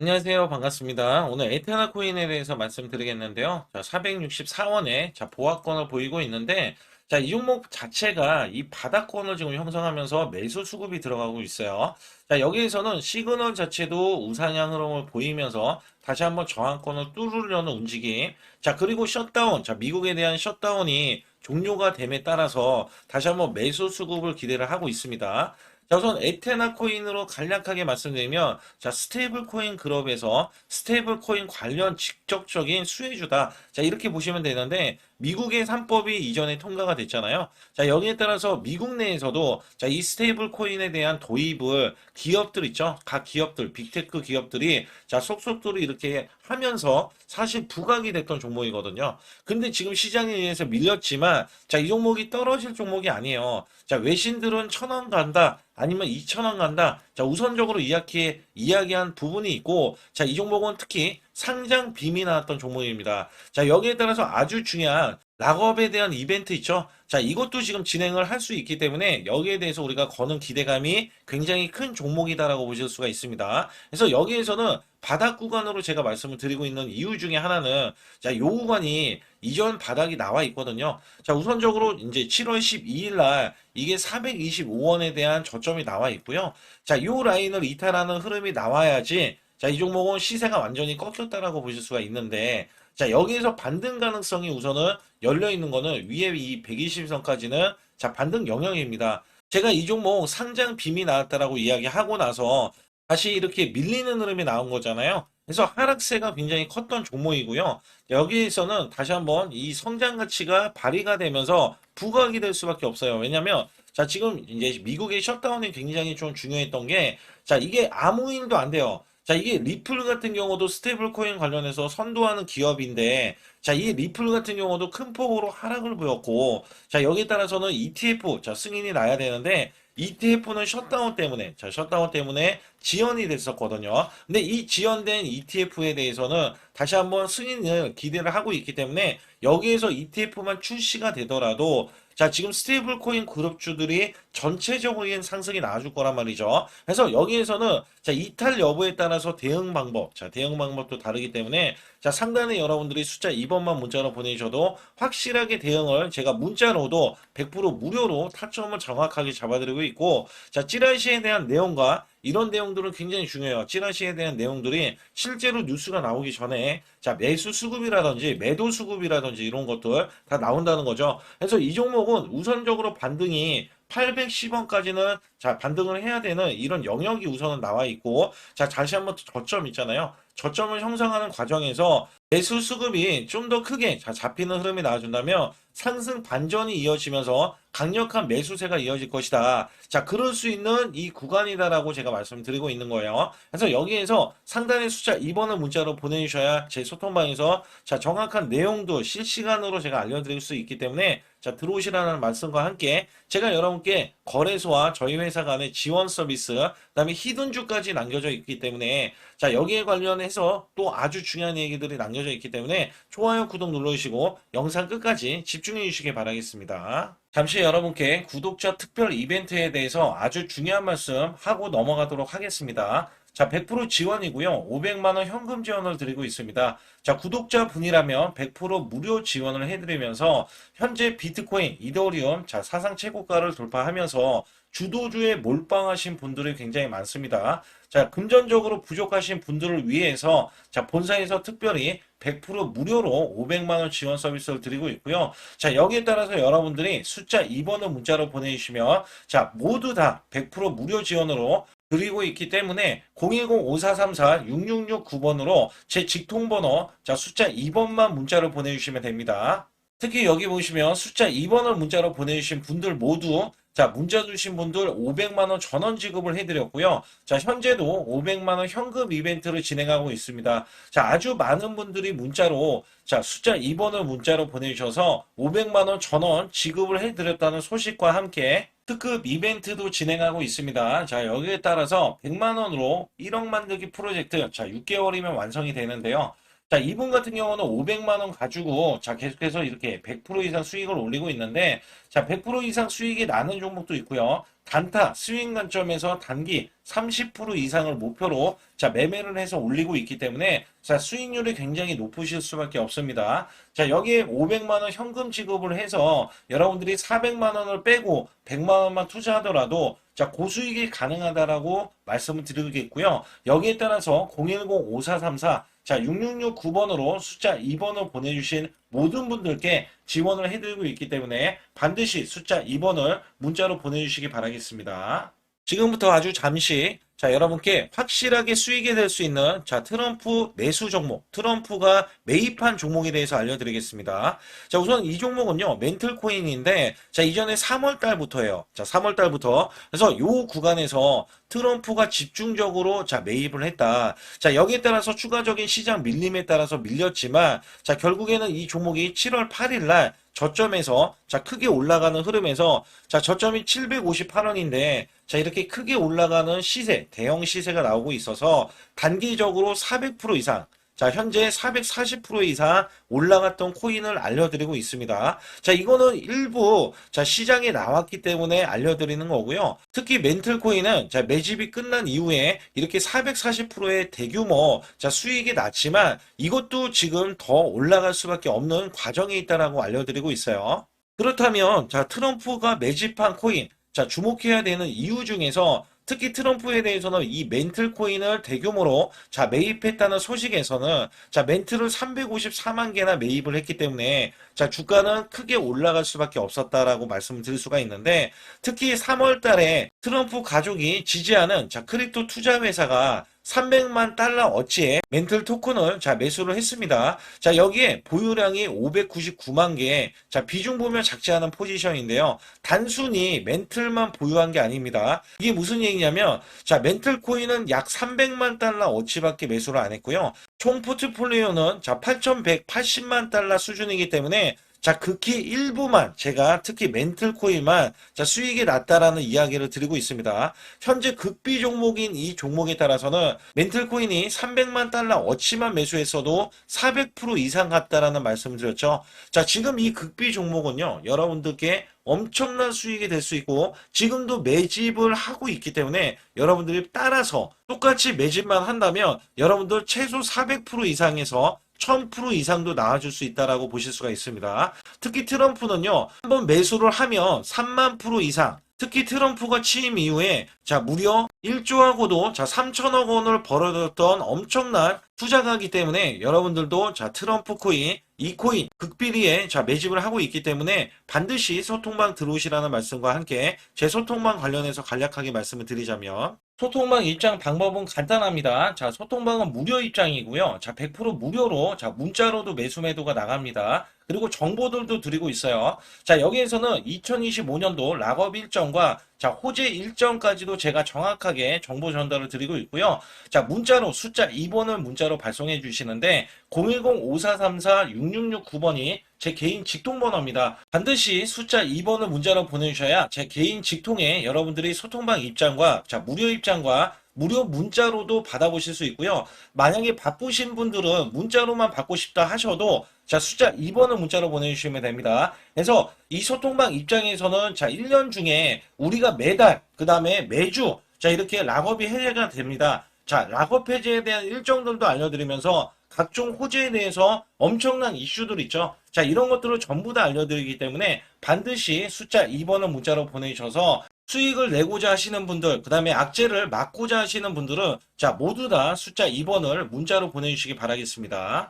안녕하세요. 반갑습니다. 오늘 에테나 코인에 대해서 말씀드리겠는데요. 자, 464원에 자, 보합권을 보이고 있는데, 자, 이 종목 자체가 이 바닥권을 지금 형성하면서 매수 수급이 들어가고 있어요. 자, 여기에서는 시그널 자체도 우상향 흐름을 보이면서 다시 한번 저항권을 뚫으려는 움직임. 자, 그리고 셧다운. 자, 미국에 대한 셧다운이 종료가 됨에 따라서 다시 한번 매수 수급을 기대를 하고 있습니다. 자, 우선 에테나 코인으로 간략하게 말씀드리면, 자, 스테이블 코인 그룹에서 스테이블 코인 관련 직접적인 수혜주다. 자, 이렇게 보시면 되는데, 미국의 3법이 이전에 통과가 됐잖아요. 자, 여기에 따라서 미국 내에서도 자, 이 스테이블 코인에 대한 도입을 기업들 있죠. 각 기업들, 빅테크 기업들이 자, 속속들이 이렇게 하면서 사실 부각이 됐던 종목이거든요. 근데 지금 시장에 의해서 밀렸지만 자, 이 종목이 떨어질 종목이 아니에요. 자, 외신들은 천 원 간다. 아니면 2,000원 간다. 자, 우선적으로 이야기, 이야기한 부분이 있고, 자, 이 종목은 특히 상장 빔이 나왔던 종목입니다. 자, 여기에 따라서 아주 중요한 락업에 대한 이벤트 있죠? 자, 이것도 지금 진행을 할 수 있기 때문에 여기에 대해서 우리가 거는 기대감이 굉장히 큰 종목이다라고 보실 수가 있습니다. 그래서 여기에서는 바닥 구간으로 제가 말씀을 드리고 있는 이유 중에 하나는 자, 요 구간이 이전 바닥이 나와 있거든요. 자, 우선적으로 이제 7월 12일 날 이게 425원에 대한 저점이 나와 있고요. 자, 요 라인을 이탈하는 흐름이 나와야지 자, 이 종목은 시세가 완전히 꺾였다라고 보실 수가 있는데 자, 여기에서 반등 가능성이 우선은 열려 있는 거는 위에 이 120선까지는 자, 반등 영역입니다. 제가 이 종목 상장 빔이 나왔다라고 이야기하고 나서 다시 이렇게 밀리는 흐름이 나온 거잖아요. 그래서 하락세가 굉장히 컸던 종목이고요. 여기에서는 다시 한번 이 성장 가치가 발휘가 되면서 부각이 될 수밖에 없어요. 왜냐면 자, 지금 이제 미국의 셧다운이 굉장히 좀 중요했던 게 자, 이게 아무 일도 안 돼요. 자, 이게 리플 같은 경우도 스테이블 코인 관련해서 선도하는 기업인데, 자, 이 리플 같은 경우도 큰 폭으로 하락을 보였고, 자, 여기에 따라서는 ETF, 자, 승인이 나야 되는데, ETF는 셧다운 때문에, 자, 셧다운 때문에 지연이 됐었거든요. 근데 이 지연된 ETF에 대해서는 다시 한번 승인을 기대를 하고 있기 때문에, 여기에서 ETF만 출시가 되더라도, 자, 지금 스테이블 코인 그룹주들이 전체적인 상승이 나와줄 거란 말이죠. 그래서 여기에서는 자, 이탈 여부에 따라서 대응 방법, 자, 대응 방법도 다르기 때문에 자, 상단에 여러분들이 숫자 2번만 문자로 보내주셔도 확실하게 대응을 제가 문자로도 100% 무료로 타점을 정확하게 잡아드리고 있고 자, 찌라시에 대한 내용과 이런 내용들은 굉장히 중요해요. 찌라시에 대한 내용들이 실제로 뉴스가 나오기 전에 자, 매수 수급이라든지 매도 수급이라든지 이런 것들 다 나온다는 거죠. 그래서 이 종목은 우선적으로 반등이 810원까지는 자 반등을 해야 되는 이런 영역이 우선은 나와 있고 자 다시 한번 저점 있잖아요. 저점을 형성하는 과정에서 매수 수급이 좀 더 크게 자 잡히는 흐름이 나와준다면 상승 반전이 이어지면서 강력한 매수세가 이어질 것이다. 자, 그럴 수 있는 이 구간이다라고 제가 말씀드리고 있는 거예요. 그래서 여기에서 상단의 숫자 2번을 문자로 보내주셔야 제 소통방에서 자, 정확한 내용도 실시간으로 제가 알려드릴 수 있기 때문에 자, 들어오시라는 말씀과 함께 제가 여러분께 거래소와 저희 회사 간의 지원 서비스, 그 다음에 히든주까지 남겨져 있기 때문에 자, 여기에 관련해서 또 아주 중요한 얘기들이 남겨 져 있기 때문에 좋아요, 구독 눌러주시고 영상 끝까지 집중해 주시기 바라겠습니다. 잠시 여러분께 구독자 특별 이벤트에 대해서 아주 중요한 말씀 하고 넘어가도록 하겠습니다. 자, 100% 지원이고요. 500만원 현금 지원을 드리고 있습니다. 자, 구독자 분이라면 100% 무료 지원을 해드리면서 현재 비트코인, 이더리움, 자, 사상 최고가를 돌파하면서 주도주에 몰빵하신 분들이 굉장히 많습니다. 자, 금전적으로 부족하신 분들을 위해서 자, 본사에서 특별히 100% 무료로 500만 원 지원 서비스를 드리고 있고요. 자, 여기에 따라서 여러분들이 숫자 2번을 문자로 보내 주시면 자, 모두 다 100% 무료 지원으로 드리고 있기 때문에 010-5434-6669번으로 제 직통번호 자 숫자 2번만 문자로 보내주시면 됩니다. 특히 여기 보시면 숫자 2번을 문자로 보내주신 분들 모두 자 문자 주신 분들 500만원 전원 지급을 해드렸고요. 자 현재도 500만원 현금 이벤트를 진행하고 있습니다. 자 아주 많은 분들이 문자로 자 숫자 2번을 문자로 보내주셔서 500만원 전원 지급을 해드렸다는 소식과 함께 특급 이벤트도 진행하고 있습니다. 자, 여기에 따라서 100만원으로 1억 만들기 프로젝트, 자, 6개월이면 완성이 되는데요. 자, 이분 같은 경우는 500만 원 가지고, 자, 계속해서 이렇게 100% 이상 수익을 올리고 있는데, 자, 100% 이상 수익이 나는 종목도 있고요. 단타, 스윙 관점에서 단기 30% 이상을 목표로 자, 매매를 해서 올리고 있기 때문에 자, 수익률이 굉장히 높으실 수밖에 없습니다. 자, 여기에 500만 원 현금 지급을 해서 여러분들이 400만 원을 빼고 100만 원만 투자하더라도 자, 고수익이 가능하다라고 말씀을 드리겠고요. 여기에 따라서 010-5434 자, 6669번으로 숫자 2번을 보내주신 모든 분들께 지원을 해드리고 있기 때문에 반드시 숫자 2번을 문자로 보내주시기 바라겠습니다. 지금부터 아주 잠시 자 여러분께 확실하게 수익이 될 수 있는 자 트럼프 매수 종목 트럼프가 매입한 종목에 대해서 알려드리겠습니다. 자 우선 이 종목은요 멘틀 코인인데 자 이전에 3월 달부터예요. 자 3월 달부터 그래서 요 구간에서 트럼프가 집중적으로 자 매입을 했다. 자 여기에 따라서 추가적인 시장 밀림에 따라서 밀렸지만 자 결국에는 이 종목이 7월 8일 날 저점에서 자 크게 올라가는 흐름에서 자 저점이 758원인데 자 이렇게 크게 올라가는 시세 대형 시세가 나오고 있어서 단기적으로 400% 이상 자 현재 440% 이상 올라갔던 코인을 알려드리고 있습니다. 자 이거는 일부 자 시장에 나왔기 때문에 알려드리는 거고요. 특히 멘틀 코인은 자 매집이 끝난 이후에 이렇게 440%의 대규모 자 수익이 났지만 이것도 지금 더 올라갈 수밖에 없는 과정에 있다라고 알려드리고 있어요. 그렇다면 자 트럼프가 매집한 코인 자 주목해야 되는 이유 중에서 특히 트럼프에 대해서는 이 멘틀 코인을 대규모로 자 매입했다는 소식에서는 자 멘틀을 354만 개나 매입을 했기 때문에 자 주가는 크게 올라갈 수밖에 없었다라고 말씀을 드릴 수가 있는데 특히 3월 달에 트럼프 가족이 지지하는 자 크립토 투자 회사가 300만 달러 어치의 멘틀 토큰을 자 매수를 했습니다. 자 여기에 보유량이 599만 개. 자 비중 보면 작지 않은 포지션인데요. 단순히 멘틀만 보유한 게 아닙니다. 이게 무슨 얘기냐면 자 멘틀 코인은 약 300만 달러 어치밖에 매수를 안 했고요. 총 포트폴리오는 자 8,180만 달러 수준이기 때문에 자, 극히 일부만 제가 특히 멘틀 코인만 자, 수익이 났다라는 이야기를 드리고 있습니다. 현재 극비 종목인 이 종목에 따라서는 멘틀 코인이 300만 달러 어치만 매수했어도 400% 이상 갔다라는 말씀을 드렸죠. 자, 지금 이 극비 종목은요. 여러분들께 엄청난 수익이 될 수 있고 지금도 매집을 하고 있기 때문에 여러분들이 따라서 똑같이 매집만 한다면 여러분들 최소 400% 이상에서 1000% 이상도 나와줄 수 있다라고 보실 수가 있습니다. 특히 트럼프는요, 한번 매수를 하면 3만 프로 이상, 특히 트럼프가 취임 이후에 자 무려 1조하고도 자 3천억 원을 벌어들였던 엄청난 투자가기 때문에 여러분들도 자 트럼프 코인 이 코인 극비리에 자 매집을 하고 있기 때문에 반드시 소통방 들어오시라는 말씀과 함께 제 소통방 관련해서 간략하게 말씀을 드리자면 소통방 입장 방법은 간단합니다. 자, 소통방은 무료 입장이고요. 자, 100% 무료로 자, 문자로도 매수 매도가 나갑니다. 그리고 정보들도 드리고 있어요. 자, 여기에서는 2025년도 락업 일정과 자, 호재 일정까지도 제가 정확하게 정보 전달을 드리고 있고요. 자, 문자로 숫자 2번을 문자로 발송해 주시는데 010-5434-6669번이 제 개인 직통 번호입니다. 반드시 숫자 2번을 문자로 보내주셔야 제 개인 직통에 여러분들이 소통방 입장과 자, 무료 입장과 무료 문자로도 받아보실 수 있고요. 만약에 바쁘신 분들은 문자로만 받고 싶다 하셔도 자, 숫자 2번을 문자로 보내주시면 됩니다. 그래서 이 소통방 입장에서는 자, 1년 중에 우리가 매달, 그 다음에 매주, 자, 이렇게 락업이 해제가 됩니다. 자, 락업 해제에 대한 일정들도 알려드리면서 각종 호재에 대해서 엄청난 이슈들 있죠. 자, 이런 것들을 전부 다 알려드리기 때문에 반드시 숫자 2번을 문자로 보내주셔서 수익을 내고자 하시는 분들, 그 다음에 악재를 막고자 하시는 분들은 자, 모두 다 숫자 2번을 문자로 보내주시기 바라겠습니다.